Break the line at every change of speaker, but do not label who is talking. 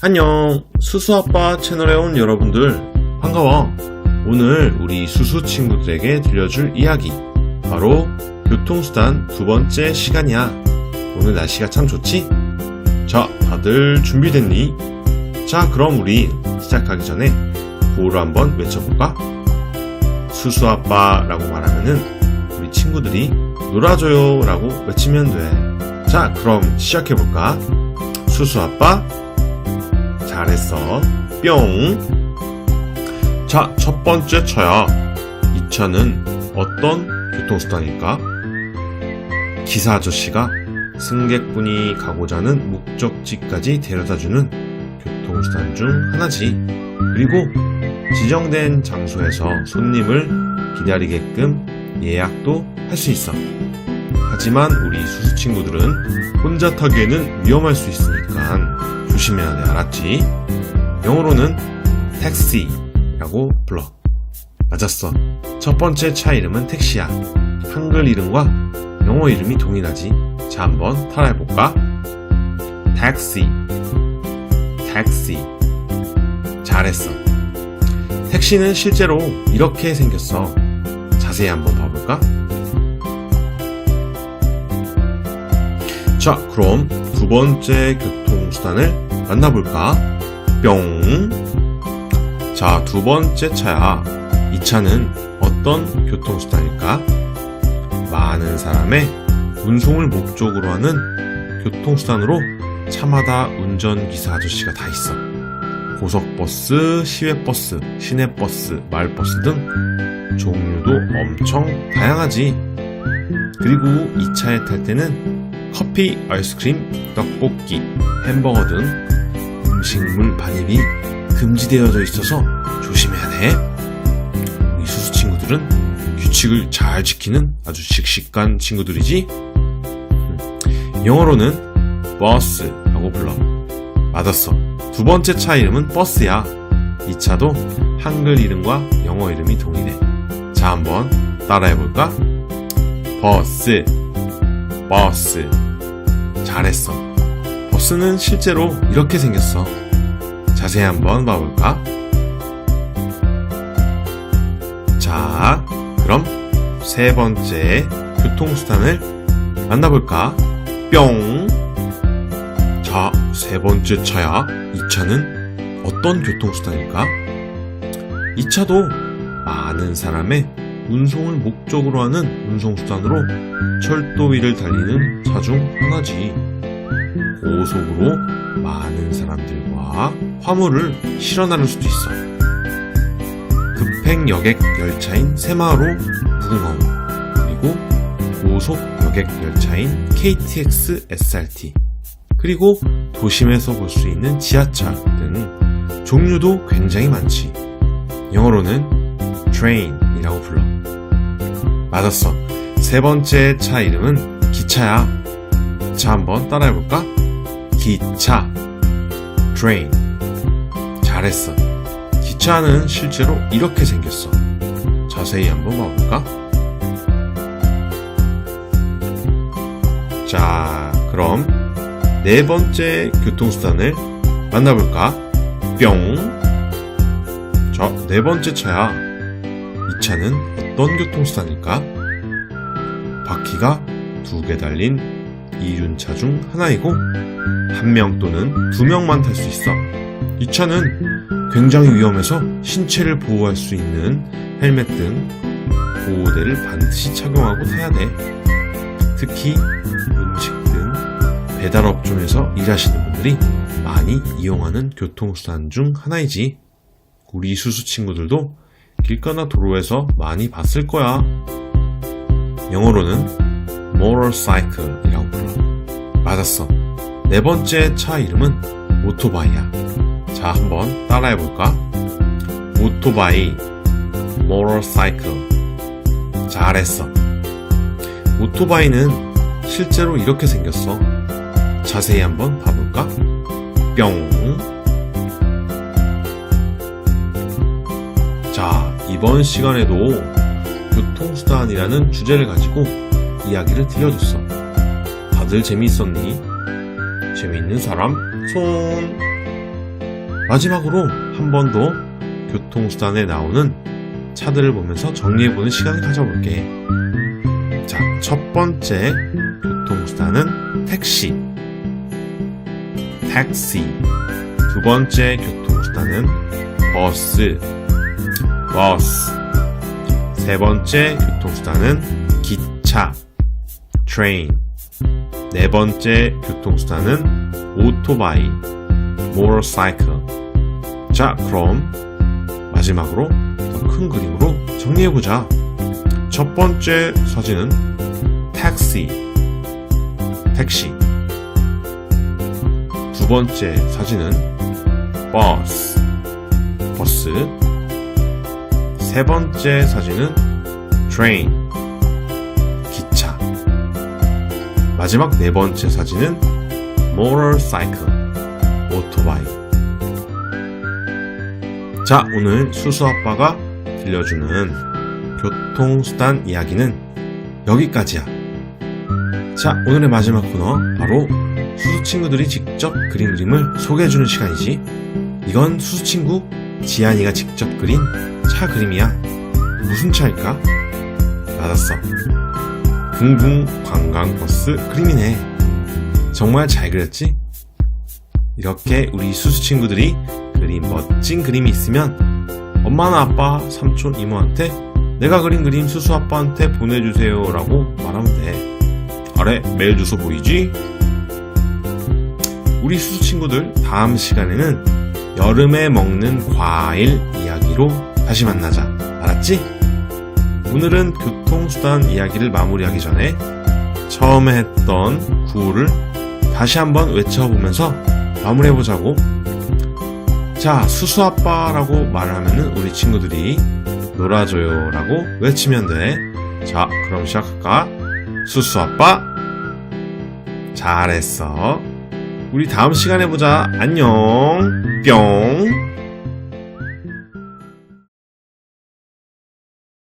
안녕 수수아빠 채널에 온 여러분들 반가워 오늘 우리 수수 친구들에게 들려줄 이야기 바로 교통수단 두 번째 시간이야 오늘 날씨가 참 좋지? 자 다들 준비됐니? 자 그럼 우리 시작하기 전에 구호를 한번 외쳐볼까? 수수아빠 라고 말하면은 우리 친구들이 놀아줘요 라고 외치면 돼자 그럼 시작해볼까? 수수아빠 잘했어. 뿅. 자, 첫 번째 차야. 이 차는 어떤 교통수단일까? 기사 아저씨가 승객분이 가고자 하는 목적지까지 데려다주는 교통수단 중 하나지. 그리고 지정된 장소에서 손님을 기다리게끔 예약도 할 수 있어. 하지만 우리 수수 친구들은 혼자 타기에는 위험할 수 있으니까 조심해야 돼, 알았지? 영어로는 택시라고 불러. 맞았어. 첫 번째 차 이름은 택시야. 한글 이름과 영어 이름이 동일하지. 자, 한번 따라해볼까? 택시, 택시. 잘했어. 택시는 실제로 이렇게 생겼어. 자세히 한번 봐볼까? 자, 그럼 두 번째 교통수단을 만나볼까? 뿅. 자, 두 번째 차야. 이 차는 어떤 교통수단일까? 많은 사람의 운송을 목적으로 하는 교통수단으로 차마다 운전기사 아저씨가 다 있어. 고속버스, 시외버스, 시내버스, 마을버스 등 종류도 엄청 다양하지. 그리고 이 차에 탈 때는 커피, 아이스크림, 떡볶이, 햄버거 등 음식물 반입이 금지되어져 있어서 조심해야 돼. 우리 수수 친구들은 규칙을 잘 지키는 아주 씩씩한 친구들이지. 음, 영어로는 버스라고 불러. 맞았어. 두 번째 차 이름은 버스야. 이 차도 한글 이름과 영어 이름이 동일해. 자, 한번 따라해볼까? 버스, 버스. 잘했어. 버스는 실제로 이렇게 생겼어. 자세히 한번 봐볼까? 자, 그럼 세 번째 교통수단을 만나볼까? 뿅! 자, 세 번째 차야. 이 차는 어떤 교통수단일까? 이 차도 많은 사람의 운송을 목적으로 하는 운송수단으로 철도 위를 달리는 차 중 하나지. 고속으로 많은 사람들과 화물을 실어 나를 수도 있어. 급행 여객 열차인 새마을호 무궁화호 그리고 고속 여객 열차인 KTX SRT 그리고 도심에서 볼 수 있는 지하철 등 종류도 굉장히 많지. 영어로는 train이라고 불러. 맞았어. 세 번째 차 이름은 기차야. 자, 한번 따라해볼까? 기차. train. 잘했어. 기차는 실제로 이렇게 생겼어. 자세히 한번 봐볼까? 자, 그럼 네 번째 교통수단을 만나볼까? 뿅. 자, 네 번째 차야. 이 차는 어떤 교통수단일까? 바퀴가 두 개 달린 이륜차 중 하나이고 한 명 또는 두 명만 탈 수 있어. 이 차는 굉장히 위험해서 신체를 보호할 수 있는 헬멧 등 보호대를 반드시 착용하고 타야 돼. 특히 음식 등 배달 업종에서 일하시는 분들이 많이 이용하는 교통수단 중 하나이지. 우리 수수 친구들도 길가나 도로에서 많이 봤을 거야. 영어로는 motorcycle이라고. 맞았어. 네 번째 차 이름은 오토바이야. 자, 한번 따라해 볼까? 오토바이, motorcycle. 잘했어. 오토바이는 실제로 이렇게 생겼어. 자세히 한번 봐볼까? 뿅. 자, 이번 시간에도 교통수단이라는 주제를 가지고 이야기를 들려줬어. 다들 재미있었니? 재미있는 사람 손. 마지막으로 한 번 더 교통수단에 나오는 차들을 보면서 정리해보는 시간을 가져볼게. 자, 첫 번째 교통수단은 택시. 택시. 두 번째 교통수단은 버스. 버스. 세 번째 교통수단은 기차. train. 네 번째 교통수단은 오토바이. motorcycle. 자, 그럼 마지막으로 더 큰 그림으로 정리해보자. 첫 번째 사진은 택시. 택시. 두 번째 사진은 버스. 버스. 세 번째 사진은 train. 마지막 네 번째 사진은 motorcycle. 오토바이. 자, 오늘 수수 아빠가 들려주는 교통수단 이야기는 여기까지야. 자, 오늘의 마지막 코너, 바로 수수 친구들이 직접 그린 그림을 소개해주는 시간이지. 이건 수수 친구 지안이가 직접 그린 차 그림이야. 무슨 차일까? 맞았어. 붕붕 관광버스 그림이네. 정말 잘 그렸지? 이렇게 우리 수수 친구들이 그린 멋진 그림이 있으면 엄마나 아빠, 삼촌, 이모한테 내가 그린 그림 수수 아빠한테 보내주세요 라고 말하면 돼. 아래 메일 주소 보이지? 우리 수수 친구들 다음 시간에는 여름에 먹는 과일 이야기로 다시 만나자. 알았지? 오늘은 교통수단 이야기를 마무리하기 전에 처음에 했던 구호를 다시 한번 외쳐보면서 마무리해보자고. 자, 수수아빠라고 말하면은 우리 친구들이 놀아줘요 라고 외치면 돼. 자, 그럼 시작할까? 수수아빠. 잘했어. 우리 다음 시간에 보자. 안녕. 뿅.